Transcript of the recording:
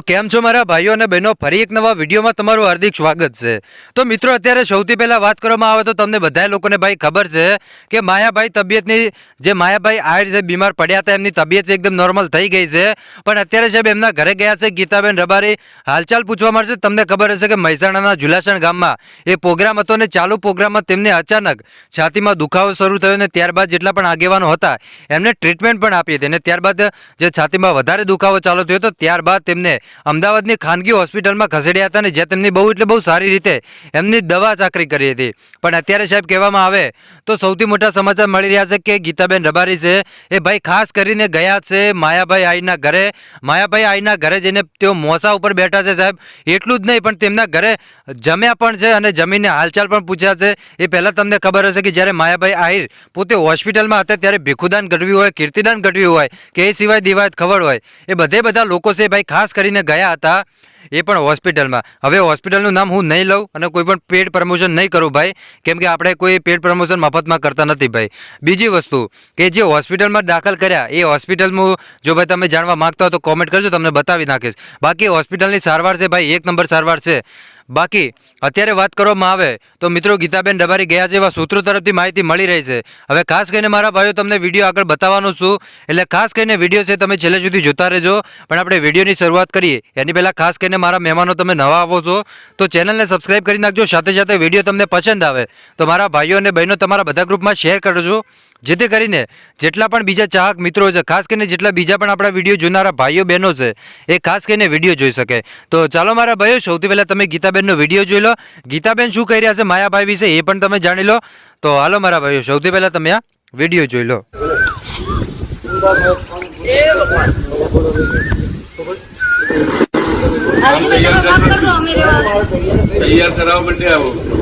તો કેમ છો મારા ભાઈઓ અને બહેનો? ફરી એક નવા વિડીયોમાં તમારું હાર્દિક સ્વાગત છે. તો મિત્રો, અત્યારે સૌથી પહેલાં વાત કરવામાં આવે તો તમને બધા લોકોને ભાઈ ખબર છે કે માયાભાઈ તબિયતની જે માયાભાઈ આયર જે બીમાર પડ્યા હતા, એમની તબિયત એકદમ નોર્મલ થઈ ગઈ છે. પણ અત્યારે સાહેબ એમના ઘરે ગયા છે, ગીતાબેન રબારી હાલચાલ પૂછવા માટે. તમને ખબર હશે કે મહેસાણાના જુલાસણ ગામમાં એ પ્રોગ્રામ હતો ને ચાલુ પ્રોગ્રામમાં તેમને અચાનક છાતીમાં દુખાવો શરૂ થયો અને ત્યારબાદ જેટલા પણ આગેવાનો હતા, એમને ટ્રીટમેન્ટ પણ આપી હતી. અને ત્યારબાદ જે છાતીમાં વધારે દુખાવો ચાલુ થયો હતો ત્યારબાદ તેમને અમદાવાદની ખાનગી હોસ્પિટલમાં ખસેડ્યા હતા અને જ્યાં તેમની બહુ એટલે બહુ સારી રીતે એમની દવા ચાકરી કરી હતી. પણ અત્યારે સાહેબ કહેવામાં આવે તો સૌથી મોટા સમાચાર મળી રહ્યા છે કે ગીતાબેન રબારી છે, એ ભાઈ ખાસ કરીને ગયા છે માયાભાઈ આઈના ઘરે. માયાભાઈ આઈના ઘરે જઈને તેઓ મોસા ઉપર બેઠા છે સાહેબ. એટલું જ નહીં, પણ તેમના ઘરે જમ્યા પણ છે અને જમીને હાલચાલ પણ પૂછ્યા છે. એ પહેલાં તમને ખબર હશે કે જ્યારે માયાભાઈ આહિર પોતે હોસ્પિટલમાં હતા ત્યારે ભીખુદાન ગઢવી હોય, કીર્તિદાન ગઢવી હોય, કે એ સિવાય દિવાયત ખબર હોય. એ બધે બધા લોકો છે ભાઈ ખાસ કરીને ગયા હતા એ પણ હોસ્પિટલમાં. હવે હોસ્પિટલનું નામ હું નહીં લઉં અને કોઈ પણ પેડ પ્રમોશન નહીં કરું ભાઈ, કેમ કે આપણે કોઈ પેડ પ્રમોશન મફતમાં કરતા નથી ભાઈ. બીજી વસ્તુ કે જે હોસ્પિટલમાં દાખલ કર્યા, એ હોસ્પિટલમાં જો ભાઈ તમે જાણવા માંગતા હો તો કોમેન્ટ કરજો, તમને બતાવી નાખીશ. બાકી હોસ્પિટલની સારવાર છે ભાઈ, એક નંબર સારવાર છે. બાકી, અત્યારે વાત કરવામાં આવે, તો મિત્રો ગીતાબેન ડબારી ગયા એવા સૂત્રો તરફથી માહિતી મળી રહી છે. હવે ખાસ કરીને મારા ભાઈઓ તમને વીડિયો આગળ બતાવવાનું છું, એટલે ખાસ કરીને વીડિયો છે તમે છેલ્લે સુધી જોતા રહેજો, પણ આપણે વિડીયોની શરૂઆત કરીએ. એની પહેલાં ખાસ કરીને મારા મહેમાનો તમે નવા આવો છો, તો ચેનલને સબસ્ક્રાઇબ કરી નાખજો, સાથે સાથે વીડિયો તમને પસંદ આવે. તો મારા ભાઈઓ અને બહેનો તમારા બધા ગ્રુપમાં શેર કરજો. જેથી કરીને જેટલા પણ બીજા ચાહક મિત્રો છે ખાસ કરીને જેટલા બીજા પણ આપણા વીડિયો જોનારા ભાઈઓ બહેનો છે એ ખાસ કરીને વીડિયો જોઈ શકે. તો ચાલો મારા ભાઈઓ સૌથી પહેલાં તમે ગીતાબેનનો વીડિયો જોઈ લો. ગીતાબેન શું કહી રહ્યા છે માયાભાઈ વિશે એ પણ તમે જાણી લો. તો હાલો મારા ભાઈઓ સૌથી પહેલાં તમે આ વીડિયો જોઈ લો. તૈયાર કરાવવા માટે આવો.